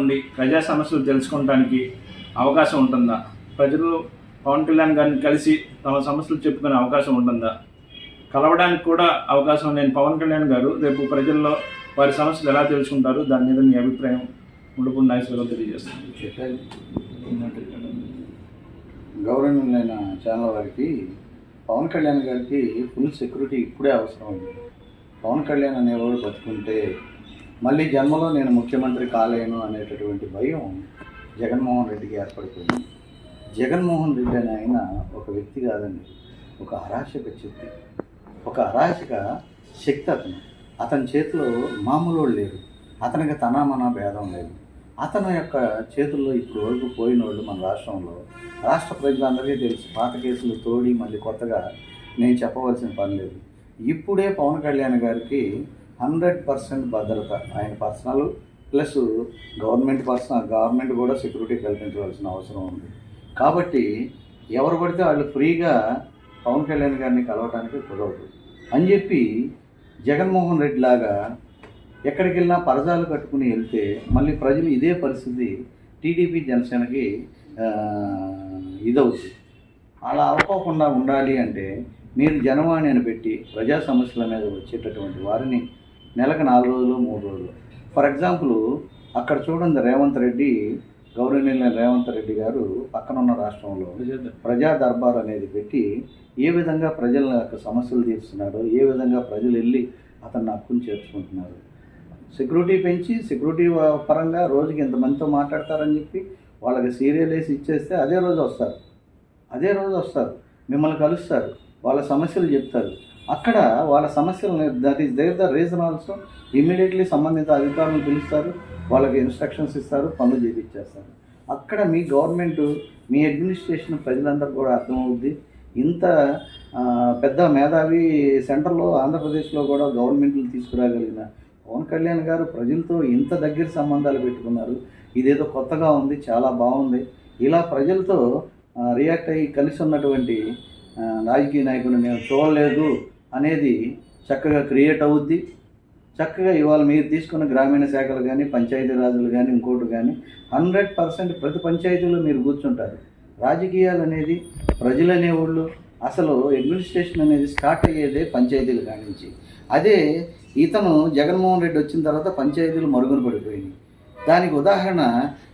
ఉండి ప్రజా సమస్యలు తెలుసుకోవడానికి అవకాశం ఉంటుందా? ప్రజలు పవన్ కళ్యాణ్ గారిని కలిసి తమ సమస్యలు చెప్పుకునే అవకాశం ఉంటుందా? కలవడానికి కూడా అవకాశం లేని పవన్ కళ్యాణ్ గారు రేపు ప్రజల్లో వారి సమస్యలు ఎలా తెలుసుకుంటారు? దాని మీద మీ అభిప్రాయం ఉండకుండా నాయకులు తెలియజేస్తుంది గౌరవమైన గౌరవనీయులైన ఛానల్ వారికి పవన్ కళ్యాణ్ గారికి ఫుల్ సెక్యూరిటీ ఇప్పుడే అవసరం ఉంది. పవన్ కళ్యాణ్ అనేవాడు బతుకుంటే మళ్ళీ జన్మలో నేను ముఖ్యమంత్రి కాలేను అనేటటువంటి భయం జగన్మోహన్ రెడ్డికి ఏర్పడిపోయింది. జగన్మోహన్ రెడ్డి అనే ఆయన ఒక వ్యక్తి కాదండి ఒక అరాచక శక్తి ఒక అరాచక శక్తి అతను. అతని చేతిలో మామూలు వాళ్ళు లేరు. అతనికి తన మన భేదం లేదు. అతని యొక్క చేతుల్లో ఇప్పుడు వరకు పోయిన వాళ్ళు మన రాష్ట్రంలో. రాష్ట్ర ప్రజలందరికీ తెలుసు పాత కేసులు తోడి మళ్ళీ కొత్తగా నేను చెప్పవలసిన పని లేదు. ఇప్పుడే పవన్ కళ్యాణ్ గారికి హండ్రెడ్ పర్సెంట్ భద్రత ఆయన personal plus government personal government కూడా సెక్యూరిటీ కల్పించవలసిన అవసరం ఉంది. కాబట్టి ఎవరు పడితే వాళ్ళు ఫ్రీగా పవన్ కళ్యాణ్ గారిని కలవటానికి కుదరదు. అని చెప్పి జగన్మోహన్ రెడ్డి లాగా ఎక్కడికి వెళ్ళినా పరదాలు కట్టుకుని వెళ్తే మళ్ళీ ప్రజలు ఇదే పరిస్థితి టీడీపీ జనసేనకి ఇదవుతుంది అలా అవ్వకుండా ఉండాలి అంటే మీరు జనవాణి అని పెట్టి ప్రజా సమస్యల మీద వచ్చేటటువంటి వారిని నెలకు నాలుగు రోజులు మూడు రోజులు. ఫర్ ఎగ్జాంపుల్ అక్కడ చూడండి రేవంత్ రెడ్డి గౌరవనీయులైన రేవంత్ రెడ్డి గారు పక్కనున్న రాష్ట్రంలో ప్రజా దర్బార్ అనేది పెట్టి ఏ విధంగా ప్రజల యొక్క సమస్యలు తీరుస్తున్నాడో ఏ విధంగా ప్రజలు వెళ్ళి అతన్ని హక్కును చేర్చుకుంటున్నారు. సెక్యూరిటీ పెంచి సెక్యూరిటీ పరంగా రోజుకి ఇంతమందితో మాట్లాడతారని చెప్పి వాళ్ళకి సీరియల్ వేసి ఇచ్చేస్తే అదే రోజు వస్తారు. అదే రోజు వస్తారు. మిమ్మల్ని కలుస్తారు. వాళ్ళ సమస్యలు చెప్తారు. అక్కడ వాళ్ళ సమస్యలు that is there the reason also immediately సంబంధిత అధికారులను పిలుస్తారు. వాళ్ళకి ఇన్స్ట్రక్షన్స్ ఇస్తారు. పనులు చేపిచ్చేస్తారు అక్కడ మీ గవర్నమెంట్ మీ అడ్మినిస్ట్రేషన్ ప్రజలందరూ కూడా అర్థమవుద్ది. ఇంత పెద్ద మేధావి సెంటర్లో ఆంధ్రప్రదేశ్లో కూడా గవర్నమెంట్లు తీసుకురాగలిగిన పవన్ కళ్యాణ్ గారు ప్రజలతో ఇంత దగ్గర సంబంధాలు పెట్టుకున్నారు. ఇదేదో కొత్తగా ఉంది చాలా బాగుంది. ఇలా ప్రజలతో రియాక్ట్ అయ్యి కలిసి ఉన్నటువంటి రాజకీయ నాయకులు మేము చూడలేదు. అనేది చక్కగా క్రియేట్ అవుద్ది. చక్కగా ఇవాళ మీరు తీసుకున్న గ్రామీణ శాఖలు కానీ పంచాయతీ రాజులు కానీ ఇంకోటి కానీ హండ్రెడ్ పర్సెంట్ ప్రతి పంచాయతీలో మీరు కూర్చుంటారు. రాజకీయాలు అనేది ప్రజలు అనేవాళ్ళు అసలు అడ్మినిస్ట్రేషన్ అనేది స్టార్ట్ అయ్యేదే పంచాయతీలు కానించి. అదే ఇతను జగన్మోహన్ రెడ్డి వచ్చిన తర్వాత పంచాయతీలు మరుగున పడిపోయినాయి. దానికి ఉదాహరణ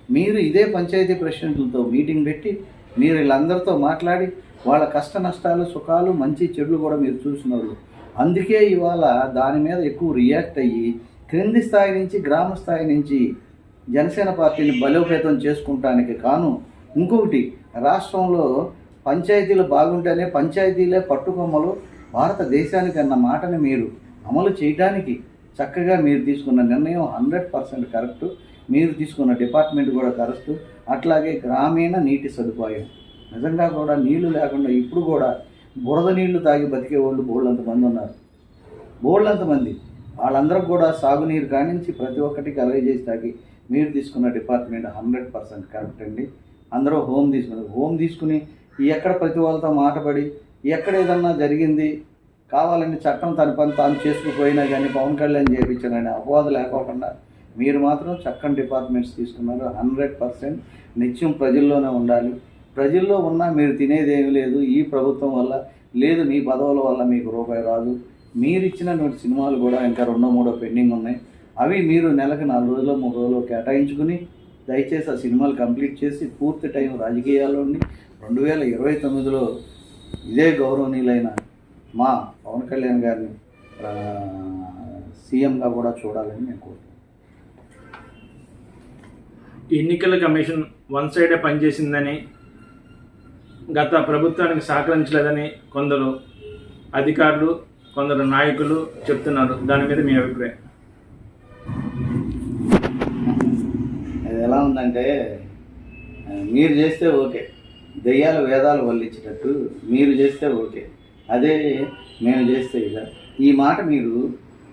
మీరు ఇదే పంచాయతీ ప్రెసిడెంట్లతో మీటింగ్ పెట్టి మీరు వీళ్ళందరితో మాట్లాడి వాళ్ళ కష్ట నష్టాలు సుఖాలు మంచి చెడులు కూడా మీరు చూసినారు అందుకే ఇవాళ దాని మీద ఎక్కువ రియాక్ట్ అయ్యి క్రింది స్థాయి నుంచి గ్రామ స్థాయి నుంచి జనసేన పార్టీని బలోపేతం చేసుకుంటానికి కాను ఇంకొకటి రాష్ట్రంలో పంచాయతీలు బాగుంటేనే పంచాయతీలే పట్టుకొమ్మలు భారతదేశానికి అన్న మాటని మీరు అమలు చేయడానికి చక్కగా మీరు తీసుకున్న నిర్ణయం హండ్రెడ్ పర్సెంట్ కరెక్టు. మీరు తీసుకున్న డిపార్ట్మెంట్ కూడా కరుస్తూ అట్లాగే గ్రామీణ నీటి సదుపాయం. నిజంగా కూడా నీళ్ళు లేకుండా ఇప్పుడు కూడా బురద నీళ్ళు తాగి బతికే వాళ్ళు బోళ్ళంతమంది ఉన్నారు. బోళ్ళంత మంది. వాళ్ళందరికి కూడా సాగునీరు కానించి ప్రతి ఒక్కటి కలగజేసి తాగి మీరు తీసుకున్న డిపార్ట్మెంట్ హండ్రెడ్ పర్సెంట్ కరెక్ట్ అండి. అందరూ హోమ్ తీసుకున్నారు హోమ్ తీసుకుని ఎక్కడ ప్రతి వాళ్ళతో మాటపడి ఎక్కడ ఏదన్నా జరిగింది కావాలని చట్టం తన పని తాను చేసుకుపోయినా కానీ పవన్ కళ్యాణ్ చేయించారని అపవాదు లేకోకుండా మీరు మాత్రం చక్కని డిపార్ట్మెంట్స్ తీసుకున్నారు హండ్రెడ్ పర్సెంట్ నిత్యం ప్రజల్లోనే ఉండాలి. ప్రజల్లో ఉన్నా మీరు తినేది ఏమి లేదు ఈ ప్రభుత్వం వల్ల లేదు మీ పదవుల వల్ల మీకు రూపాయి రాదు. మీరు ఇచ్చినటువంటి సినిమాలు కూడా ఇంకా రెండో మూడో పెండింగ్ ఉన్నాయి. అవి మీరు నెలకు నాలుగు రోజులు మూడు రోజులు కేటాయించుకుని దయచేసి ఆ సినిమాలు కంప్లీట్ చేసి పూర్తి టైం రాజకీయాల్లో ఉండి రెండు వేల ఇరవై తొమ్మిదిలో ఇదే గౌరవనీయులైన మా పవన్ కళ్యాణ్ గారిని సీఎంగా కూడా చూడాలని నేను కోరుతున్నాను. ఎన్నికల కమిషన్ వన్ సైడే పనిచేసిందని గత ప్రభుత్వానికి సహకరించలేదని కొందరు అధికారులు కొందరు నాయకులు చెప్తున్నారు. దాని మీద మీ అభిప్రాయం? అది ఎలా ఉందంటే మీరు చేస్తే ఓకే. దెయ్యాలు వేదాలు వల్లించేటట్టు మీరు చేస్తే ఓకే. అదే మేము చేస్తే ఇలా ఈ మాట మీరు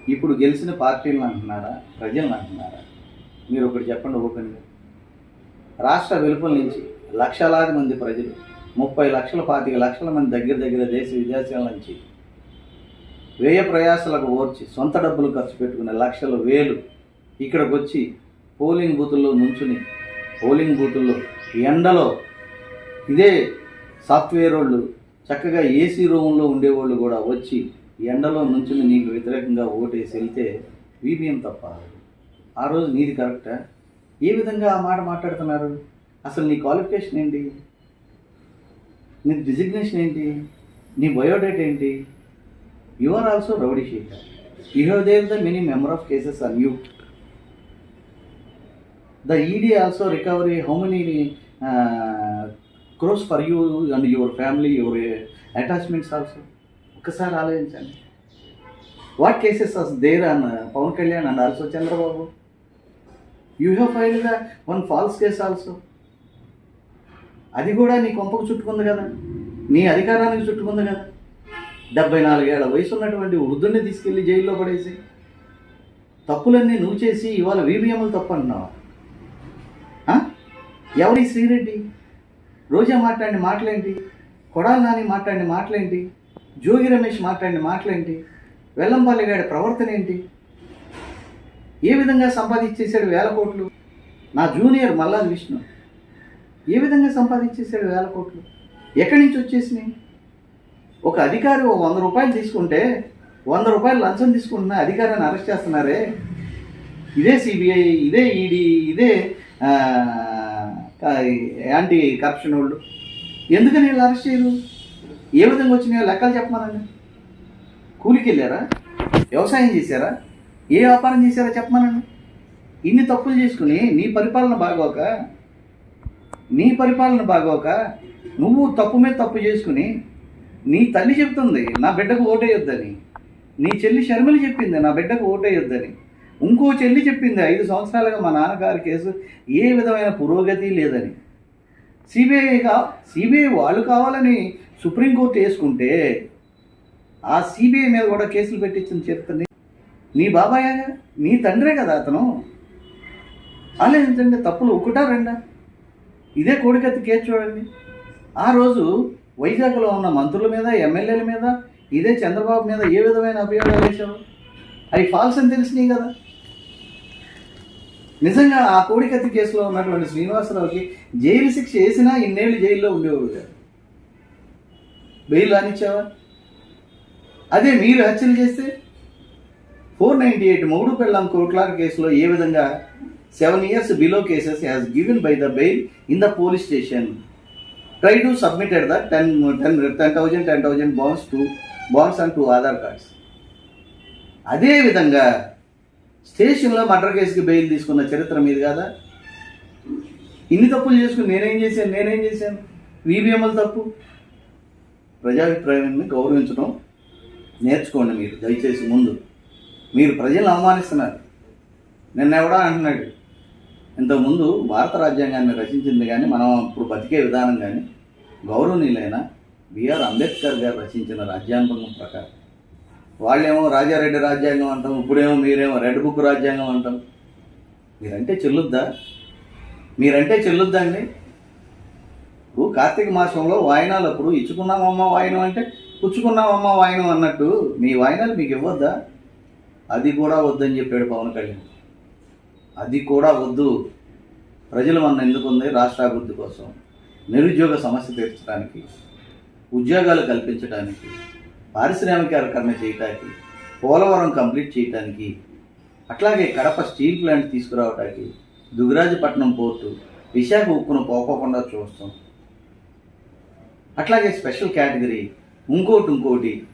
ఇప్పుడు గెలిచిన పార్టీలను అంటున్నారా? ప్రజలను అంటున్నారా? మీరు ఒకటి చెప్పండి ఓపెన్గా. రాష్ట్ర వెలుపల నుంచి లక్షలాది మంది ప్రజలు ముప్పై లక్షల పాతిక లక్షల మంది దగ్గర దగ్గర దేశ విదేశాల నుంచి వ్యయ ప్రయాసాలకు ఓర్చి సొంత డబ్బులు ఖర్చు పెట్టుకునే లక్షల వేలు ఇక్కడికి వచ్చి పోలింగ్ బూతుల్లో నుంచుని పోలింగ్ బూతుల్లో ఎండలో ఇదే సాఫ్ట్వేర్ వాళ్ళు చక్కగా ఏసీ రూమ్లో ఉండేవాళ్ళు కూడా వచ్చి ఎండలో నుంచుని నీకు వ్యతిరేకంగా ఓటేసి వెళ్తే వీపీఎం తప్ప ఆ రోజు నీది కరెక్టా? ఏ విధంగా ఆ మాట మాట్లాడుతున్నారు? అసలు నీ క్వాలిఫికేషన్ ఏంటి? నీ డిజిగ్నేషన్ ఏంటి? నీ బయోడేట్ ఏంటి? You are also rowdy sheeter you have there the many member of cases on you the ED also recovery how many crores for you and your family your attachments also ఒక్కసారి ఆలోచించండి. What cases as there on Pawan Kalyan and also Chandrababu you have file the one false case also అది కూడా నీ కొంపకు చుట్టుకుంది కదా. నీ అధికారానికి చుట్టుకుంది కదా. డెబ్బై నాలుగేళ్ళ వయసు ఉన్నటువంటి వృద్ధుడిని తీసుకెళ్ళి జైల్లో పడేసి తప్పులన్నీ నువ్వు చేసి ఇవాళ వీబీఎంలు తప్పు అంటున్నావా ఎవరి శ్రీరెడ్డి? రోజా మాట్లాడిన మాటలేంటి? కొడాల నాని మాట్లాడిన మాటలేంటి? జోగి రమేష్ మాట్లాడిన మాటలేంటి? వెల్లంపల్లి గారి ప్రవర్తన ఏంటి? ఏ విధంగా సంపాదించేశాడు వేల కోట్లు? నా జూనియర్ మల్లాది విష్ణు. ఏ విధంగా సంపాదించేశాడు వేల కోట్లు? ఎక్కడి నుంచి వచ్చేసినాయి? ఒక అధికారి ఒక వంద రూపాయలు తీసుకుంటే వంద రూపాయలు లంచం తీసుకుంటున్న అధికారాన్ని అరెస్ట్ చేస్తున్నారే? ఇదే సిబిఐ ఇదే ఈడీ ఇదే యాంటీ కరప్షన్ వాళ్ళు. ఎందుకని వీళ్ళు అరెస్ట్ చేయరు? ఏ విధంగా వచ్చినాయో లెక్కలు చెప్పమనండి. కూలికి వెళ్ళారా వ్యవసాయం చేశారా? ఏ వ్యాపారం చేశారో చెప్పమనండి. ఇన్ని తప్పులు చేసుకుని నీ పరిపాలన బాగోక నీ పరిపాలన బాగోక నువ్వు తప్పు మీద తప్పు చేసుకుని నీ తల్లి చెప్తుంది నా బిడ్డకు ఓటేయొద్దని. నీ చెల్లి శర్మలు చెప్పింది నా బిడ్డకు ఓటేయొద్దని. ఇంకో చెల్లి చెప్పింది ఐదు సంవత్సరాలుగా మా నాన్నగారి కేసు ఏ విధమైన పురోగతి లేదని. సిబిఐ కా సిబిఐ వాళ్ళు కావాలని సుప్రీంకోర్టు వేసుకుంటే ఆ సిబిఐ మీద కూడా కేసులు పెట్టించిన చెప్తుంది నీ బాబాయాగా నీ తండ్రే కదా అతను. ఆలోచించండి తప్పులు ఒకటా రెండా? ఇదే కోడికత్తి కేసు చూడండి. ఆ రోజు వైజాగ్లో ఉన్న మంత్రుల మీద ఎమ్మెల్యేల మీద ఇదే చంద్రబాబు మీద ఏ విధమైన అభియోగాలు వేశావు అవి ఫాల్స్ అని తెలిసినాయి కదా. నిజంగా ఆ కోడికత్తి కేసులో ఉన్నటువంటి శ్రీనివాసరావుకి జైలు శిక్ష వేసినా ఇన్నేళ్ళు జైల్లో ఉండేవాడు కాదు. బెయిల్ రానిచ్చావా? అదే మీరు హత్యలు చేస్తే ఫోర్ నైంటీ ఎయిట్ మొగుడు పెళ్ళం కోట్లార్ కేసులో ఏ విధంగా seven years below cases has given by the bail in the police station try to submitted the ten ten ten thousand ten thousand bonds two bonds and two Aadhaar cards అదే విధంగా స్టేషన్లో murder కేసుకి bail తీసుకున్న చరిత్ర మీది కదా? ఇన్ని తప్పులు చేసుకుని నేనేం చేశాను నేనేం చేశాను? వీబీఎంఎల్ తప్పు. ప్రజాభిప్రాయాన్ని గౌరవించడం నేర్చుకోండి మీరు దయచేసి ముందు. మీరు ప్రజలను అవమానిస్తున్నారు. నిన్న ఎవడా అంటున్నాడు ఇంతకుముందు భారత రాజ్యాంగాన్ని రచించింది కానీ మనం ఇప్పుడు బతికే విధానం కానీ గౌరవనీయులైన బిఆర్ అంబేద్కర్ గారు రచించిన రాజ్యాంగం ప్రకారం. వాళ్ళేమో రాజారెడ్డి రాజ్యాంగం అంటాం ఇప్పుడేమో మీరేమో రెడ్ బుక్ రాజ్యాంగం అంటాం. మీరంటే చెల్లుద్దా? మీరంటే చెల్లుద్దా అండి? ఇప్పుడు కార్తీక మాసంలో వాయినాలు అప్పుడు ఇచ్చుకున్నామమ్మ వాయినం అంటే పుచ్చుకున్నామమ్మ వాయినం అన్నట్టు మీ వాయినాలు మీకు ఇవ్వద్దా? అది కూడా వద్దని చెప్పాడు పవన్ కళ్యాణ్. అది కూడా వద్దు. ప్రజలు మన ఎందుకు ఉంది? రాష్ట్ర అభివృద్ధి కోసం. నిరుద్యోగ సమస్య తీర్చడానికి ఉద్యోగాలు కల్పించడానికి పారిశ్రామికీకరణ చేయటానికి పోలవరం కంప్లీట్ చేయటానికి అట్లాగే కడప స్టీల్ ప్లాంట్ తీసుకురావడానికి దుగరాజపట్నం పోర్టు విశాఖ ఉక్కును పోకోకుండా చూస్తాం. అట్లాగే స్పెషల్ కేటగిరీ ఇంకోటి ఇంకోటి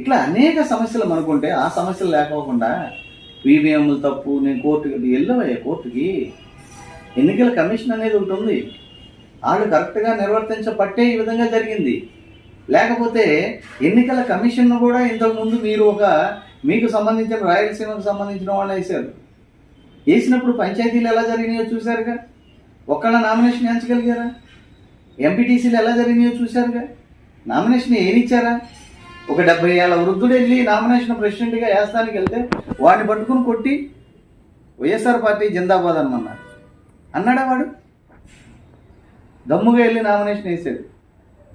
ఇట్లా అనేక సమస్యలు మనకుంటే ఆ సమస్యలు లేకోకుండా ఈవీఎంలు తప్పు నేను కోర్టుకి వెళ్ళవయ్యా కోర్టుకి. ఎన్నికల కమిషన్ అనేది ఒకటి ఉంది వాళ్ళు కరెక్ట్గా నిర్వర్తించబట్టే ఈ విధంగా జరిగింది. లేకపోతే ఎన్నికల కమిషన్ను కూడా ఇంతకుముందు మీరు ఒక మీకు సంబంధించిన రాయలసీమకు సంబంధించిన వాళ్ళు వేశారు. వేసినప్పుడు పంచాయతీలు ఎలా జరిగినాయో చూశారుగా? ఒక్కళ్ళ నామినేషన్ ఎంచగలిగారా? ఎంపీటీసీలు ఎలా జరిగినాయో చూశారుగా? నామినేషన్ ఏమిచ్చారా ఒక డెబ్బై ఏళ్ళ వృద్ధుడు వెళ్ళి నామినేషన్ ప్రెసిడెంట్గా వేస్తానికి వెళ్తే వాడిని పట్టుకుని కొట్టి వైఎస్ఆర్ పార్టీ జిందాబాద్ అనమన్నారు. అన్నాడా వాడు? దమ్ముగా వెళ్ళి నామినేషన్ వేసాడు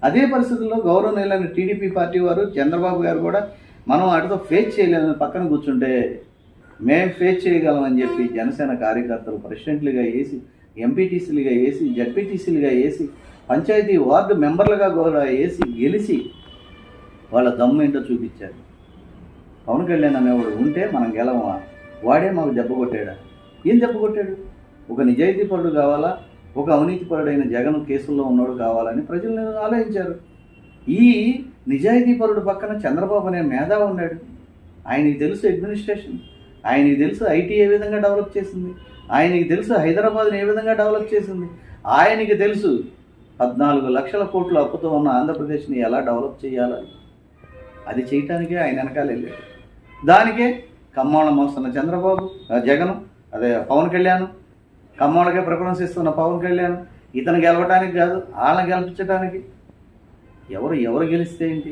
అదే పరిస్థితుల్లో గౌరవనీయులైన టీడీపీ పార్టీ వారు చంద్రబాబు గారు కూడా మనం వాటితో ఫేస్ చేయలేమని పక్కన కూర్చుంటే మేము ఫేస్ చేయగలమని చెప్పి జనసేన కార్యకర్తలు ప్రెసిడెంట్లుగా వేసి ఎంపీటీసీలుగా వేసి జడ్పీటీసీలుగా వేసి పంచాయతీ వార్డు మెంబర్లుగా కూడా వేసి గెలిచి వాళ్ళ దమ్ము ఏంటో చూపించారు. పవన్ కళ్యాణ్ అనేవాడు ఉంటే మనం గెలవమా? వాడే మాకు దెబ్బ కొట్టాడా? ఏం దెబ్బ కొట్టాడు? ఒక నిజాయితీ పరుడు కావాలా? ఒక అవినీతి పరుడైన జగన్ కేసుల్లో ఉన్నాడు కావాలని ప్రజలు ఆలోచించారు. ఈ నిజాయితీ పరుడు పక్కన చంద్రబాబు అనే మేధావి ఉన్నాడు. ఆయనకి తెలుసు అడ్మినిస్ట్రేషన్. ఆయనకి తెలుసు ఐటీ ఏ విధంగా డెవలప్ చేసింది. ఆయనకి తెలుసు హైదరాబాద్ని ఏ విధంగా డెవలప్ చేసింది. ఆయనకి తెలుసు పద్నాలుగు లక్షల కోట్ల అప్పుతో ఉన్న ఆంధ్రప్రదేశ్ని ఎలా డెవలప్ చేయాలని. అది చేయటానికే ఆయన వెనకాల వెళ్ళాడు. దానికే కమ్మోళం మోస్తున్న చంద్రబాబు జగన్ అదే పవన్ కళ్యాణ్ కమ్మోళ్ళకే ప్రిఫరెన్స్ ఇస్తున్న పవన్ కళ్యాణ్ ఇతను గెలవటానికి కాదు వాళ్ళని గెలిపించడానికి ఎవరు ఎవరు గెలిస్తే ఏంటి?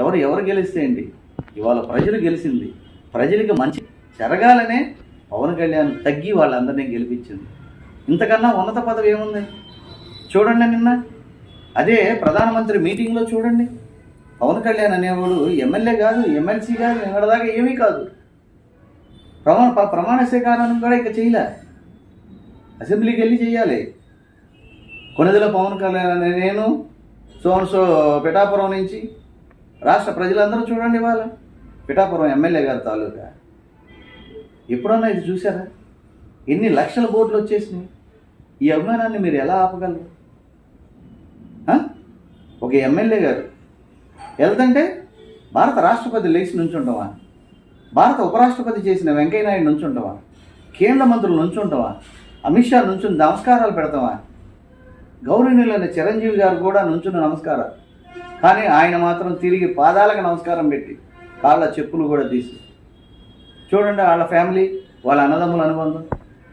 ఎవరు ఎవరు గెలిస్తే ఏంటి? ఇవాళ ప్రజలు గెలిచింది. ప్రజలకి మంచి జరగాలనే పవన్ కళ్యాణ్ తగ్గి వాళ్ళందరినీ గెలిపించింది. ఇంతకన్నా ఉన్నత పదవి ఏముంది? చూడండి నిన్న. అదే ప్రధానమంత్రి మీటింగ్లో చూడండి. పవన్ కళ్యాణ్ అనేవాడు ఎమ్మెల్యే కాదు ఎమ్మెల్సీ కాదు దాకా ఏమీ కాదు. ప్రమాణ ప్రమాణ స్వీకారాన్ని కూడా ఇక చేయలే. అసెంబ్లీకి వెళ్ళి చేయాలి. కొనదిలో పవన్ కళ్యాణ్ అనే నేను సోన్సో పిఠాపురం నుంచి. రాష్ట్ర ప్రజలందరూ చూడండి ఇవాళ. పిఠాపురం ఎమ్మెల్యే గారి తాలూకా. ఎప్పుడన్నా ఇది చూసారా ఎన్ని లక్షల బోట్లు వచ్చేసినాయి? ఈ అభిమానాన్ని మీరు ఎలా ఆపగలరు? ఒక ఎమ్మెల్యే గారు వెళ్తుంటే భారత రాష్ట్రపతి లేచి నుంచుంటావా భారత ఉపరాష్ట్రపతి చేసిన వెంకయ్యనాయుడు నుంచుంటావా కేంద్ర మంత్రులు నుంచుంటావా అమిత్ షా నుంచుని నమస్కారాలు పెడతావా? గౌరవనీయులైన చిరంజీవి గారు కూడా నుంచున్న నమస్కారం కానీ ఆయన మాత్రం తిరిగి పాదాలకు నమస్కారం పెట్టి కాళ్ళ చెప్పులు కూడా తీసి. చూడండి వాళ్ళ ఫ్యామిలీ వాళ్ళ అన్నదమ్ముల అనుబంధం.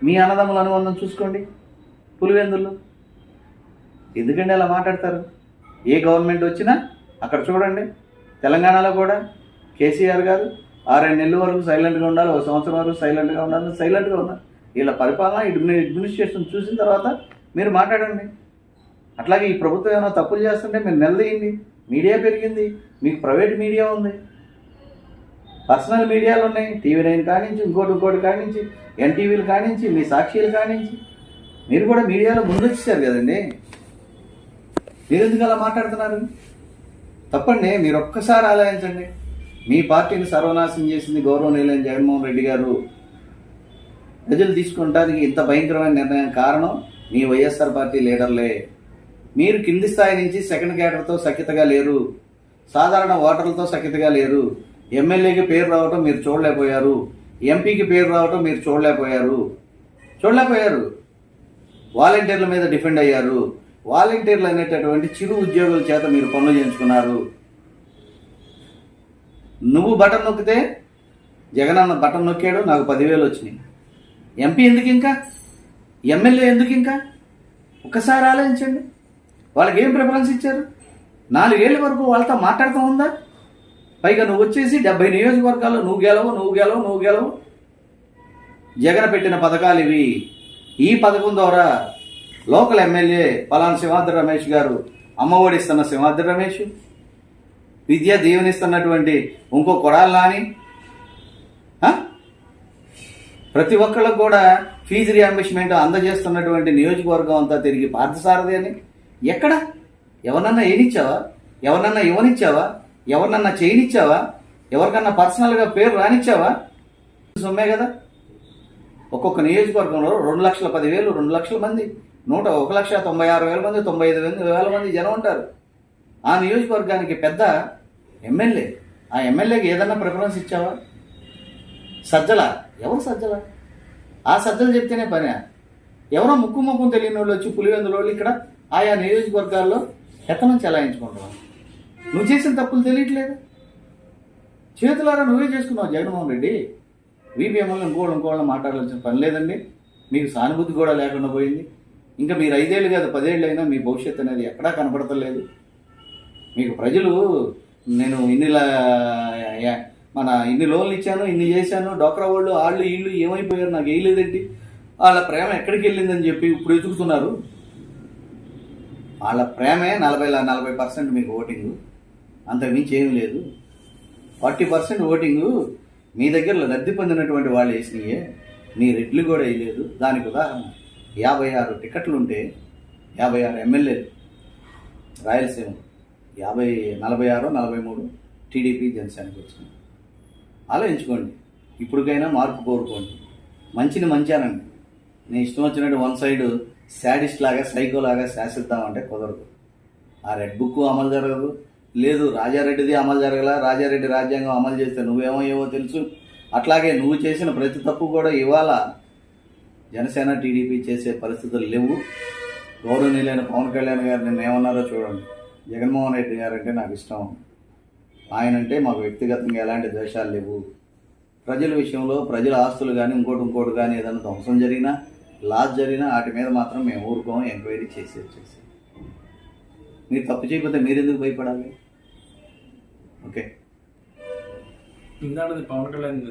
మీ అన్నదమ్ముల అనుబంధం చూసుకోండి పులివెందుల్లో. ఎందుకండి అలా మాట్లాడతారు? ఏ గవర్నమెంట్ వచ్చినా అక్కడ చూడండి. తెలంగాణలో కూడా కేసీఆర్ గారు ఆరేడు నెలల వరకు సైలెంట్గా ఉండాలి ఒక సంవత్సరం వరకు సైలెంట్గా ఉండాలి సైలెంట్గా ఉన్నారు వీళ్ళ పరిపాలన అడ్మినిస్ట్రేషన్ చూసిన తర్వాత మీరు మాట్లాడండి. అట్లాగే ఈ ప్రభుత్వం ఏమైనా తప్పులు చేస్తుంటే మీరు నిలదీయండి. మీడియా పెరిగింది మీకు ప్రైవేట్ మీడియా ఉంది. పర్సనల్ మీడియాలు ఉన్నాయి. టీవీ నైన్ కానించి ఇంకోటి ఇంకోటి కానించి ఎన్టీవీలు కానించి మీ సాక్షిలు కానించి. మీరు కూడా మీడియాలో ముందొచ్చేసారు కదండి. మీరు ఎందుకు అలా మాట్లాడుతున్నారు? తప్పండి మీరు ఒక్కసారి ఆలోచించండి. మీ పార్టీని సర్వనాశనం చేసింది గౌరవనీయులైన జగన్మోహన్ రెడ్డి గారు. ప్రజలు తీసుకుంటానికి ఇంత భయంకరమైన నిర్ణయం కారణం మీ వైఎస్ఆర్ పార్టీ లీడర్లే. మీరు కింది స్థాయి నుంచి సెకండ్ క్యాడర్తో సఖ్యతగా లేరు. సాధారణ ఓటర్లతో సఖ్యతగా లేరు. ఎమ్మెల్యేకి పేరు రావటం మీరు చూడలేకపోయారు. ఎంపీకి పేరు రావటం మీరు చూడలేకపోయారు. చూడలేకపోయారు. వాలంటీర్ల మీద డిఫెండ్ అయ్యారు. వాలంటీర్లు అనేటటువంటి చిరు ఉద్యోగుల చేత మీరు పనులు చేయించుకున్నారు. నువ్వు బటన్ నొక్కితే జగన్ అన్న బటన్ నొక్కాడు నాకు పదివేలు వచ్చినాయి. ఎంపీ ఎందుకు ఇంకా ఎమ్మెల్యే ఎందుకు ఇంకా ఒక్కసారి ఆలోచించండి. వాళ్ళకి ఏం ప్రిఫరెన్స్ ఇచ్చారు? నాలుగేళ్ళ వరకు వాళ్ళతో మాట్లాడుతూ ఉందా? పైగా నువ్వు వచ్చేసి డెబ్బై నియోజకవర్గాల్లో నువ్వు గెలవు నువ్వు గెలవు నువ్వు గెలవు. జగన్ పెట్టిన పథకాలు ఇవి. ఈ పథకం ద్వారా లోకల్ ఎమ్మెల్యే పలానా సింహాద్రి రమేష్ గారు అమ్మఒడి ఇస్తున్న సింహాద్రి రమేష్ విద్య దీవెనిస్తున్నటువంటి ఇంకో కొడాలి నాని ప్రతి ఒక్కళ్ళకు కూడా ఫీజు రియంబర్స్మెంట్ అందజేస్తున్నటువంటి నియోజకవర్గం అంతా తిరిగి పార్థసారథి అని. ఎక్కడ? ఎవరన్నా ఏనిచ్చావా? ఎవరన్నా ఇవ్వనిచ్చావా? ఎవరినన్నా చేయనిచ్చావా? ఎవరికన్నా పర్సనల్గా పేరు రానిచ్చావా? సొమ్మే కదా. ఒక్కొక్క నియోజకవర్గంలో రెండు లక్షల పదివేలు రెండు లక్షల మంది. నూట ఒక లక్ష తొంభై ఆరు వేల మంది తొంభై ఐదు వేల వేల మంది జనం ఉంటారు. ఆ నియోజకవర్గానికి పెద్ద ఎమ్మెల్యే ఆ ఎమ్మెల్యేకి ఏదన్నా ప్రిఫరెన్స్ ఇచ్చావా? సజ్జల? ఎవరు సజ్జల? ఆ సజ్జలు చెప్తేనే పని. ఎవరో ముక్కు ముఖం తెలియని వాళ్ళు వచ్చి పులివెందుల వాళ్ళు ఇక్కడ ఆయా నియోజకవర్గాల్లో హెతనం చెలాయించుకుంటున్నావు నువ్వు చేసిన తప్పులు తెలియట్లేదు. చేతులారా నువ్వే చేసుకున్నావు జగన్మోహన్ రెడ్డి. వీపీఎంఎల్ ఇంకోళ్ళు ఇంకోళ్ళు మాట్లాడాల్సిన పని లేదండి. మీకు సానుభూతి కూడా లేకుండా పోయింది. ఇంకా మీరు ఐదేళ్ళు కాదు పదేళ్ళు అయినా మీ భవిష్యత్తు అనేది ఎక్కడా కనపడతలేదు. మీకు ప్రజలు నేను ఇన్నిలా మన ఇన్ని లోన్లు ఇచ్చాను ఇన్ని చేశాను డోక్రా వాళ్ళు వాళ్ళు వీళ్ళు ఏమైపోయారు నాకు వేయలేదేంటి వాళ్ళ ప్రేమ ఎక్కడికి వెళ్ళిందని చెప్పి ఇప్పుడు ఎదుగుతున్నారు వాళ్ళ ప్రేమే నలభై నలభై పర్సెంట్ మీకు ఓటింగు. అంతకుమించి ఏమీ లేదు. ఫార్టీ పర్సెంట్ ఓటింగు మీ దగ్గర లబ్ధి పొందినటువంటి వాళ్ళు వేసినాయే. మీ రెడ్లు కూడా వేయలేదు. దానికి ఉదాహరణ. యాభై ఆరు టికెట్లుంటే యాభై ఆరు ఎమ్మెల్యేలు రాయలసీమ యాభై నలభై ఆరు నలభై మూడు టీడీపీ జనసేనకి వచ్చింది. ఆలోచించుకోండి ఇప్పటికైనా మార్పు కోరుకోండి. మంచిని మంచానండి. నేను ఇష్టం వచ్చినట్టు వన్ సైడ్ శాడిస్ట్ లాగా సైకో లాగా శాసిద్దామంటే కుదరదు. ఆ రెడ్ బుక్ అమలు జరగదు. లేదు రాజారెడ్డిది అమలు జరగల రాజారెడ్డి రాజ్యాంగం అమలు చేస్తే నువ్వేమయ్యేవో తెలుసు. అట్లాగే నువ్వు చేసిన ప్రతి తప్పు కూడా ఇవాళ జనసేన టీడీపీ చేసే పరిస్థితులు లేవు. గౌరవనీయులైన పవన్ కళ్యాణ్ గారు నిన్న ఏమన్నారో చూడండి. జగన్మోహన్ రెడ్డి గారు అంటే నాకు ఇష్టం. ఆయన అంటే మాకు వ్యక్తిగతంగా ఎలాంటి ద్వేషాలు లేవు. ప్రజల విషయంలో ప్రజల ఆస్తులు కానీ ఇంకోటి ఇంకోటి కానీ ఏదైనా ధ్వంసం జరిగినా లాస్ జరిగినా వాటి మీద మాత్రం మేము ఊరుకోం ఎంక్వైరీ చేసి వచ్చేసి. మీరు తప్పు చేయకపోతే మీరు ఎందుకు భయపడాలి? ఓకే. పవన్ కళ్యాణ్